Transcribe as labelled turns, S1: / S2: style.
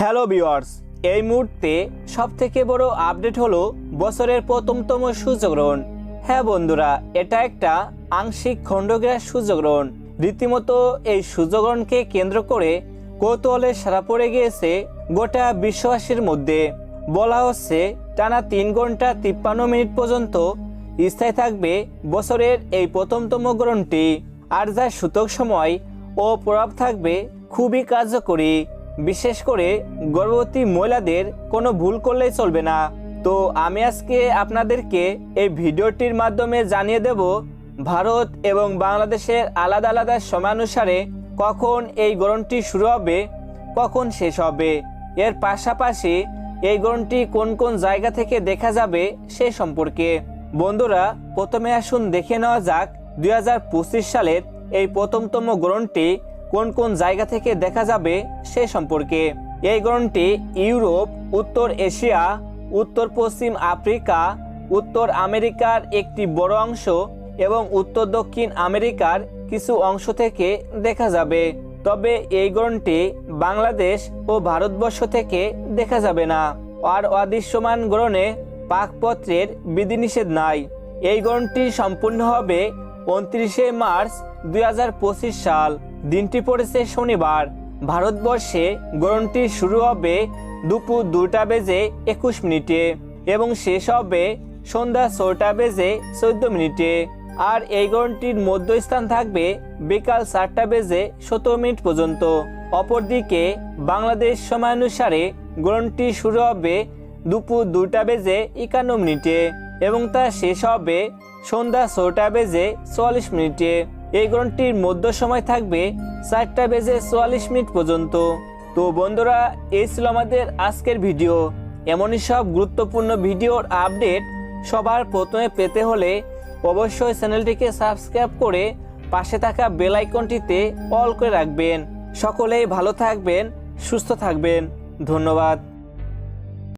S1: Hello viewers এই মুহূর্তে সব থেকে বড় আপডেট হলো বছরের প্রথমতম সূর্যগ্রহণ হ্যাঁ বন্ধুরা, এটা একটা আংশিক খণ্ডগ্রাস সূর্যগ্রহণ রীতিমতো এই সূর্যগ্রহণকে কেন্দ্র করে কৌতূহলে সারা পড়ে গিয়েছে গোটা বিশ্ববাসীর মধ্যে। বলা হচ্ছে, টানা তিন ঘণ্টা তিপ্পান্ন মিনিট পর্যন্ত স্থায়ী থাকবে বছরের এই প্রথমতম গ্রহণটি। আর যার সূতক সময় ও প্রভাব থাকবে খুবই কার্যকরী। বিশেষ করে গর্ভবতী মহিলাদের কোনো ভুল করলেই চলবে না। তো আমি আজকে আপনাদেরকে এই ভিডিওটির মাধ্যমে জানিয়ে দেব, ভারত এবং বাংলাদেশের আলাদা আলাদা সময়ানুসারে কখন এই গ্রহণটি শুরু হবে, কখন শেষ হবে। এর পাশাপাশি এই গ্রহণটি কোন কোন জায়গা থেকে দেখা যাবে সে সম্পর্কে। বন্ধুরা, প্রথমে আসুন দেখে নেওয়া যাক, দুই হাজার পঁচিশ সালের এই প্রথমতম গ্রহণটি কোন কোন জায়গা থেকে দেখা যাবে সে সম্পর্কে। এই গ্রহণটি ইউরোপ, উত্তর এশিয়া, উত্তর পশ্চিম আফ্রিকা, উত্তর আমেরিকার একটি বড় অংশ এবং উত্তর দক্ষিণ আমেরিকার কিছু অংশ থেকে দেখা যাবে। তবে এই গ্রহণটি বাংলাদেশ ও ভারতবর্ষ থেকে দেখা যাবে না। আর অদৃশ্যমান গ্রহণে পাকপত্রের বিধিনিষেধ নাই। এই গ্রহণটি সম্পূর্ণ হবে উনত্রিশে মার্চ দুই হাজার পঁচিশ সাল। দিনটি পড়েছে শনিবার। ভারতবর্ষে গ্রহণটি শুরু হবে দুপুর দুটা বেজে একুশ মিনিটে এবং শেষ হবে সন্ধ্যা ছটা বেজে চোদ্দ মিনিটে। আর এই গ্রহণটির মধ্যস্থান থাকবে বিকাল চারটা বেজে সতেরো মিনিট পর্যন্ত। অপরদিকে বাংলাদেশ সময়ানুসারে গ্রহণটি শুরু হবে দুপুর দুটা বেজে একান্ন মিনিটে এবং তা শেষ হবে সন্ধ্যা ছটা বেজে চুয়াল্লিশ মিনিটে। এই গ্রহণটির মধ্য সময় থাকবে চারটা বেজে চুয়াল্লিশ মিনিট পর্যন্ত। তো বন্ধুরা, এই ছিল আমাদের আজকের ভিডিও। এমনই সব গুরুত্বপূর্ণ ভিডিওর আপডেট সবার প্রথমে পেতে হলে অবশ্যই চ্যানেলটিকে সাবস্ক্রাইব করে পাশে থাকা বেল আইকনটিতে অল করে রাখবেন। সকলেই ভালো থাকবেন, সুস্থ থাকবেন। ধন্যবাদ।